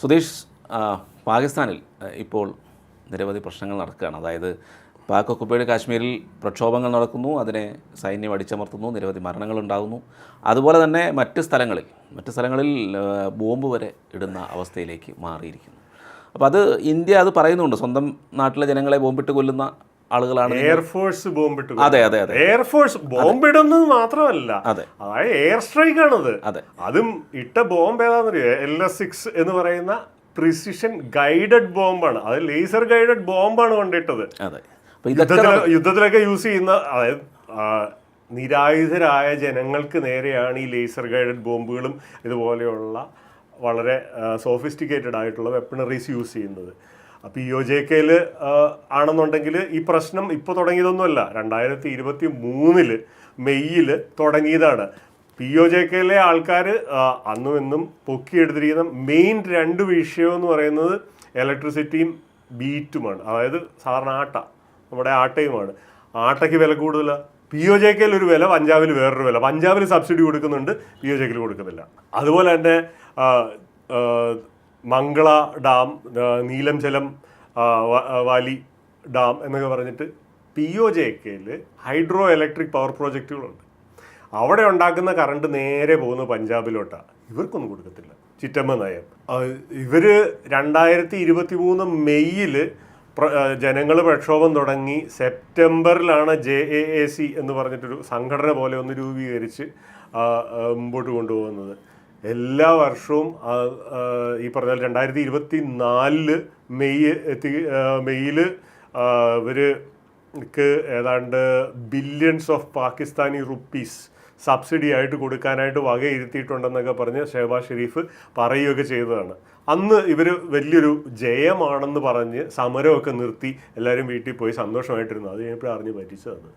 സുധീഷ് പാകിസ്ഥാനിൽ ഇപ്പോൾ നിരവധി പ്രശ്നങ്ങൾ നടക്കുകയാണ്. അതായത് പാക് ഒക്കുപ്പൈഡ് കാശ്മീരിൽ പ്രക്ഷോഭങ്ങൾ നടക്കുന്നു അതിനെ സൈന്യം അടിച്ചമർത്തുന്നു നിരവധി മരണങ്ങൾ ഉണ്ടാകുന്നു. അതുപോലെ തന്നെ മറ്റ് സ്ഥലങ്ങളിൽ മറ്റ് സ്ഥലങ്ങളിൽ ബോംബ് വരെ ഇടുന്ന അവസ്ഥയിലേക്ക് മാറിയിരിക്കുന്നു. അപ്പോൾ അത് ഇന്ത്യ അത് പറയുന്നുണ്ട്. സ്വന്തം നാട്ടിലെ ജനങ്ങളെ ബോംബിട്ട് കൊല്ലുന്ന ആളുകളാണ്. എയർഫോഴ്സ് ബോംബിട്ടു അതെ അതെ അതെ. എയർഫോഴ്സ് ബോംബിടുന്നത് മാത്രമല്ല. അതെ. അതായത് എയർ സ്ട്രൈക്ക് ആണത്. അതെ. അതും ഇട്ട ബോംബ് ഏതാണെന്നറിയോ? എൽ എസ് സിക്സ് എന്ന് പറയുന്ന പ്രിസിഷൻ ഗൈഡഡ് ബോംബാണ്. അത് ലേസർ ഗൈഡഡ് ബോംബാണ് കൊണ്ടിട്ടത്. അതെ. യുദ്ധത്തിലൊക്കെ യൂസ് ചെയ്യുന്ന അതായത് നിരായുധരായ ജനങ്ങൾക്ക് നേരെയാണ് ഈ ലേസർ ഗൈഡഡ് ബോംബുകളും ഇതുപോലെയുള്ള വളരെ സോഫിസ്റ്റിക്കേറ്റഡ് ആയിട്ടുള്ള വെപ്പണറീസ് യൂസ് ചെയ്യുന്നത്. അപ്പോൾ ഇ ഒ ജെ കെയിൽ ആണെന്നുണ്ടെങ്കിൽ ഈ പ്രശ്നം ഇപ്പൊ തുടങ്ങിയതൊന്നുമല്ല. രണ്ടായിരത്തി ഇരുപത്തി മൂന്നിൽ മെയ്യിൽ തുടങ്ങിയതാണ്. പി ഒ ജെ കെയിലെ ആൾക്കാർ അന്നും ഇന്നും പൊക്കിയെടുത്തിരിക്കുന്ന മെയിൻ രണ്ട് വിഷയം എന്ന് പറയുന്നത് ഇലക്ട്രിസിറ്റിയും ബീറ്റുമാണ്. അതായത് സാധാരണ ആട്ട. നമ്മുടെ ആട്ടയുമാണ്. ആട്ടയ്ക്ക് വില കൂടുതലാണ് പി ഒ ജെ കെയിൽ ഒരു വില പഞ്ചാബിൽ വേറൊരു വില. പഞ്ചാബിൽ സബ്സിഡി കൊടുക്കുന്നുണ്ട് പി ഒ ജെ കെയിൽ കൊടുക്കുന്നില്ല. അതുപോലെ തന്നെ Mangla dam Neelum Jhelum valley dam എന്നൊക്കെ പറഞ്ഞിട്ട് പി ഒ ജെ കെയിൽ ഹൈഡ്രോ ഇലക്ട്രിക് പവർ പ്രോജക്റ്റുകളുണ്ട്. അവിടെ ഉണ്ടാക്കുന്ന കറണ്ട് നേരെ പോകുന്ന പഞ്ചാബിലോട്ടാണ് ഇവർക്കൊന്നും കൊടുക്കത്തില്ല. ചിറ്റമ്മ നയം. ഇവർ രണ്ടായിരത്തി ഇരുപത്തി മൂന്ന് മെയ്യിൽ ജനങ്ങൾ പ്രക്ഷോഭം തുടങ്ങി സെപ്റ്റംബറിലാണ് ജെ എ എ സി എന്ന് പറഞ്ഞിട്ടൊരു സംഘടന പോലെ ഒന്ന് രൂപീകരിച്ച് മുമ്പോട്ട് കൊണ്ടുപോകുന്നത്. എല്ലാ വർഷവും ഈ പറഞ്ഞ രണ്ടായിരത്തി ഇരുപത്തി നാലിൽ മെയ് എത്തി മെയ്യിൽ ഇവർക്ക് ഏതാണ്ട് billions of Pakistani rupees subsidy ആയിട്ട് കൊടുക്കാനായിട്ട് വകയിരുത്തിയിട്ടുണ്ടെന്നൊക്കെ പറഞ്ഞ് ഷെഹബാസ് ഷെരീഫ് പറയുകയൊക്കെ ചെയ്തതാണ്. അന്ന് ഇവർ വലിയൊരു ജയമാണെന്ന് പറഞ്ഞ് സമരമൊക്കെ നിർത്തി എല്ലാവരും വീട്ടിൽ പോയി സന്തോഷമായിട്ടിരുന്നു. അത് കഴിഞ്ഞപ്പോൾ അറിഞ്ഞ് പറ്റിച്ചതാണ്.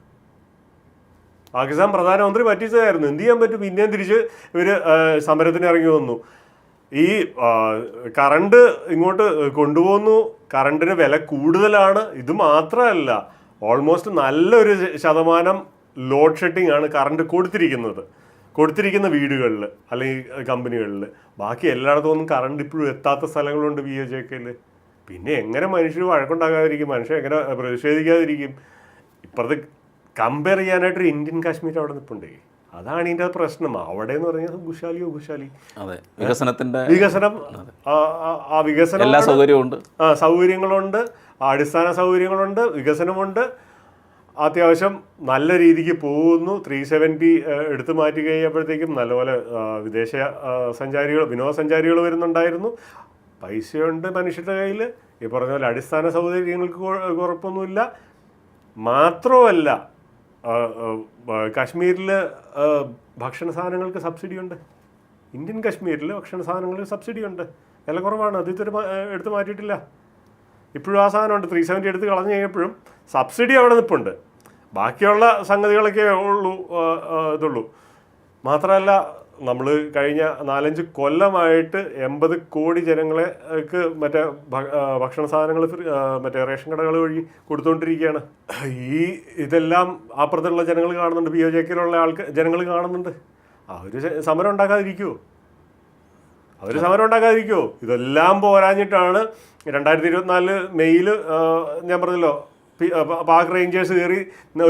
പാകിസ്ഥാൻ പ്രധാനമന്ത്രി പറ്റിച്ചതായിരുന്നു. എന്ത് ചെയ്യാൻ പറ്റും? പിന്നെയും തിരിച്ച് ഇവർ സമരത്തിന് ഇറങ്ങി വന്നു. ഈ കറണ്ട് ഇങ്ങോട്ട് കൊണ്ടുപോകുന്നു. കറണ്ടിന് വില കൂടുതലാണ്. ഇത് മാത്രമല്ല ഓൾമോസ്റ്റ് നല്ലൊരു ശതമാനം ലോഡ് ഷെഡിങ് ആണ് കറണ്ട് കൊടുത്തിരിക്കുന്നത്. കൊടുത്തിരിക്കുന്ന വീടുകളിൽ അല്ലെങ്കിൽ കമ്പനികളിൽ ബാക്കി എല്ലായിടത്തും ഒന്നും കറണ്ട് ഇപ്പോഴും എത്താത്ത സ്ഥലങ്ങളുണ്ട് ബി എച്ച് കെയിൽ പിന്നെ എങ്ങനെ മനുഷ്യർ വഴക്കുണ്ടാകാതിരിക്കും? മനുഷ്യർ എങ്ങനെ പ്രതിഷേധിക്കാതിരിക്കും? ഇപ്പുറത്ത് കമ്പയർ ചെയ്യാനായിട്ട് ഒരു ഇന്ത്യൻ കാശ്മീർ അവിടെ നിൽപ്പുണ്ട് അതാണ് ഇതിന്റെ പ്രശ്നം. അവിടെ എന്ന് പറഞ്ഞാൽ ഗുശാലിയോ ഗുശാലി അതെ. വികസനത്തിന്റെ വികസനം ആ, വികസനം എല്ലാ സൗകര്യവും ഉണ്ട് ആ സൗകര്യങ്ങളുണ്ട്. അടിസ്ഥാന സൗകര്യങ്ങളുണ്ട്. വികസനമുണ്ട്. അത്യാവശ്യം നല്ല രീതിക്ക് പോകുന്നു. ത്രീ സെവന്റി എടുത്തു മാറ്റി കഴിയുമ്പോഴത്തേക്കും നല്ലപോലെ വിദേശ സഞ്ചാരികൾ വിനോദസഞ്ചാരികൾ വരുന്നുണ്ടായിരുന്നു. പൈസയുണ്ട് മനുഷ്യരുടെ കയ്യിൽ ഈ പറഞ്ഞ പോലെ അടിസ്ഥാന സൗകര്യങ്ങൾക്ക് കുഴപ്പമൊന്നുമില്ല മാത്രമല്ല കാശ്മീരിൽ ഭക്ഷണ സാധനങ്ങൾക്ക് സബ്സിഡി ഉണ്ട് ഇന്ത്യൻ കാശ്മീരിൽ ഭക്ഷണ സാധനങ്ങൾക്ക് സബ്സിഡി ഉണ്ട് വില കുറവാണ്. അത് ഇതുവരെ എടുത്തു മാറ്റിയിട്ടില്ല. ഇപ്പോഴും ആ സാധനമുണ്ട്. ത്രീ സെവന്റി എടുത്ത് കളഞ്ഞു കഴിഞ്ഞപ്പോഴും സബ്സിഡി അവിടെ നിൽപ്പുണ്ട് ബാക്കിയുള്ള സംഗതികളൊക്കെ ഉള്ളൂ ഇതുള്ളൂ. മാത്രമല്ല നമ്മൾ കഴിഞ്ഞ നാലഞ്ച് കൊല്ലമായിട്ട് എൺപത് കോടി ജനങ്ങളേക്ക് മറ്റേ ഭക്ഷണ സാധനങ്ങൾ മറ്റേ റേഷൻ കടകൾ വഴി കൊടുത്തുകൊണ്ടിരിക്കുകയാണ് ഈ ഇതെല്ലാം അപ്പുറത്തുള്ള ജനങ്ങൾ കാണുന്നുണ്ട്. പി ഒ ജെക്കിലുള്ള ആൾക്ക് ജനങ്ങൾ കാണുന്നുണ്ട്. അവർ സമരം ഉണ്ടാക്കാതിരിക്കുമോ അവർ സമരം ഉണ്ടാക്കാതിരിക്കുമോ ഇതെല്ലാം പോരാഞ്ഞിട്ടാണ് രണ്ടായിരത്തി ഇരുപത്തിനാല് മെയ്യിൽ ഞാൻ പറഞ്ഞല്ലോ പാക് റേഞ്ചേഴ്സ് കയറി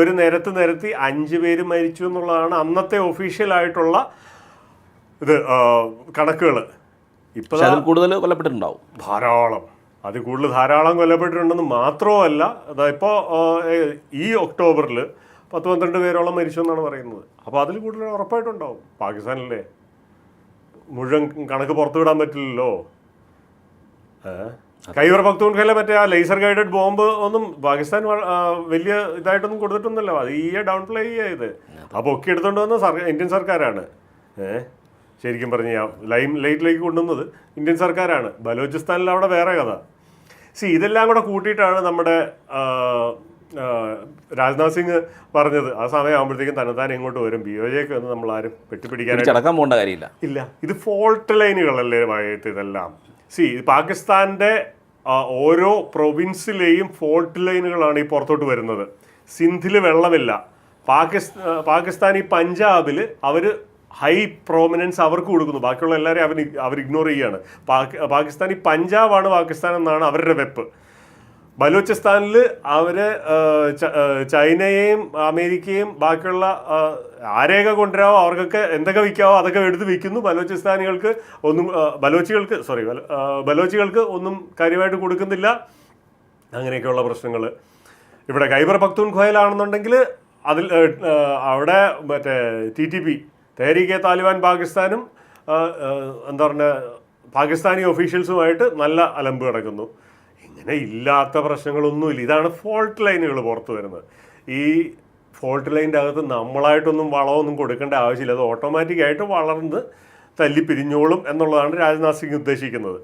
ഒരു നിരത്ത് നിരത്തി അഞ്ച് പേര് മരിച്ചു എന്നുള്ളതാണ് അന്നത്തെ ഒഫീഷ്യൽ ആയിട്ടുള്ള ഇത് കണക്കുകൾ ഇപ്പോൾ അതിൽ കൂടുതൽ കൊല്ലപ്പെട്ടിട്ടുണ്ടാവും. ധാരാളം. അത് കൂടുതൽ ധാരാളം കൊല്ലപ്പെട്ടിട്ടുണ്ടെന്ന് മാത്രമല്ല ഇപ്പോൾ ഈ ഒക്ടോബറിൽ പത്ത് പന്ത്രണ്ട് പേരോളം മരിച്ചു എന്നാണ് പറയുന്നത്. അപ്പോൾ അതിൽ കൂടുതൽ ഉറപ്പായിട്ടുണ്ടാവും. പാകിസ്ഥാനിലെ മുഴുവൻ കണക്ക് പുറത്തു വിടാൻ പറ്റില്ലല്ലോ? കൈവർ പക്തൂൺഖയിലെ മറ്റേ ആ ലേസർ ഗൈഡഡ് ബോംബ് ഒന്നും പാകിസ്ഥാൻ വലിയ ഇതായിട്ടൊന്നും കൊടുത്തിട്ടൊന്നുമില്ല. അത് ഈ ഡൗൺ പ്ലേ ചെയ്ത്. അപ്പോൾ ഒക്കെ എടുത്തോണ്ട് വന്ന സർ ഇന്ത്യൻ സർക്കാരാണ്. ഏഹ് ശരിക്കും പറഞ്ഞ ലൈം ലൈറ്റിലേക്ക് കൊണ്ടുവന്നത് ഇന്ത്യൻ സർക്കാരാണ്. ബലോചിസ്ഥാനിൽ അവിടെ വേറെ കഥ. സി ഇതെല്ലാം കൂടെ കൂട്ടിയിട്ടാണ് നമ്മുടെ രാജ്നാഥ് സിംഗ് പറഞ്ഞത്. ആ സമയമാകുമ്പോഴത്തേക്കും തന്നെത്താൻ ഇങ്ങോട്ട് വരും. ബി ഒ ജെക്ക് വന്ന് നമ്മൾ ആരും വെട്ടിപ്പിടിക്കാൻ പോകേണ്ട കാര്യമില്ല. ഇല്ല. ഇത് ഫോൾട്ട് ലൈനുകളല്ലേ മഴയത്ത് ഇതെല്ലാം. സി ഇത് പാകിസ്ഥാന്റെ ഓരോ പ്രൊവിൻസിലെയും ഫോൾട്ട് ലൈനുകളാണ് ഈ പുറത്തോട്ട് വരുന്നത്. സിന്ധിൽ വെള്ളമില്ല. പാകിസ്ഥാൻ പാകിസ്ഥാൻ ഈ പഞ്ചാബിൽ അവർ ഹൈ പ്രോമിനൻസ് അവർക്ക് കൊടുക്കുന്നു. ബാക്കിയുള്ള എല്ലാവരെയും അവർ അവർ ഇഗ്നോർ ചെയ്യുകയാണ്. പാക് പാകിസ്ഥാനി പഞ്ചാബാണ് പാകിസ്ഥാൻ എന്നാണ് അവരുടെ വെപ്പ്. ബലൂചിസ്ഥാനിൽ അവർ ചൈനയെയും അമേരിക്കയും ബാക്കിയുള്ള ആരെയൊക്കെ കൊണ്ടുവരാവോ അവർക്കൊക്കെ എന്തൊക്കെ വിൽക്കാവോ അതൊക്കെ എടുത്ത് വിൽക്കുന്നു. ബലോചിസ്ഥാനികൾക്ക് ഒന്നും ബലോച്ചികൾക്ക് സോറി ബലോച്ചികൾക്ക് ഒന്നും കാര്യമായിട്ട് കൊടുക്കുന്നില്ല. അങ്ങനെയൊക്കെയുള്ള പ്രശ്നങ്ങൾ ഇവിടെ ഖൈബർ പക്തൂൺഖോയിലാണെന്നുണ്ടെങ്കിൽ അതിൽ ഏ, ഏ, അവിടെ മറ്റേ T T P Tehreek e Taliban പാകിസ്ഥാനും എന്താ പറയുക പാകിസ്ഥാനി ഒഫീഷ്യൽസുമായിട്ട് നല്ല അലമ്പ് കിടക്കുന്നു. ഇങ്ങനെ ഇല്ലാത്ത പ്രശ്നങ്ങളൊന്നുമില്ല. ഇതാണ് ഫോൾട്ട് ലൈനുകൾ പുറത്തു വരുന്നത്. ഈ ഫോൾട്ട് ലൈന്റെ അകത്ത് നമ്മളായിട്ടൊന്നും വളമൊന്നും കൊടുക്കേണ്ട ആവശ്യമില്ല. അത് ഓട്ടോമാറ്റിക്കായിട്ട് വളർന്ന് തല്ലി പിരിഞ്ഞോളും എന്നുള്ളതാണ് രാജ്നാഥ് സിംഗ് ഉദ്ദേശിക്കുന്നത്.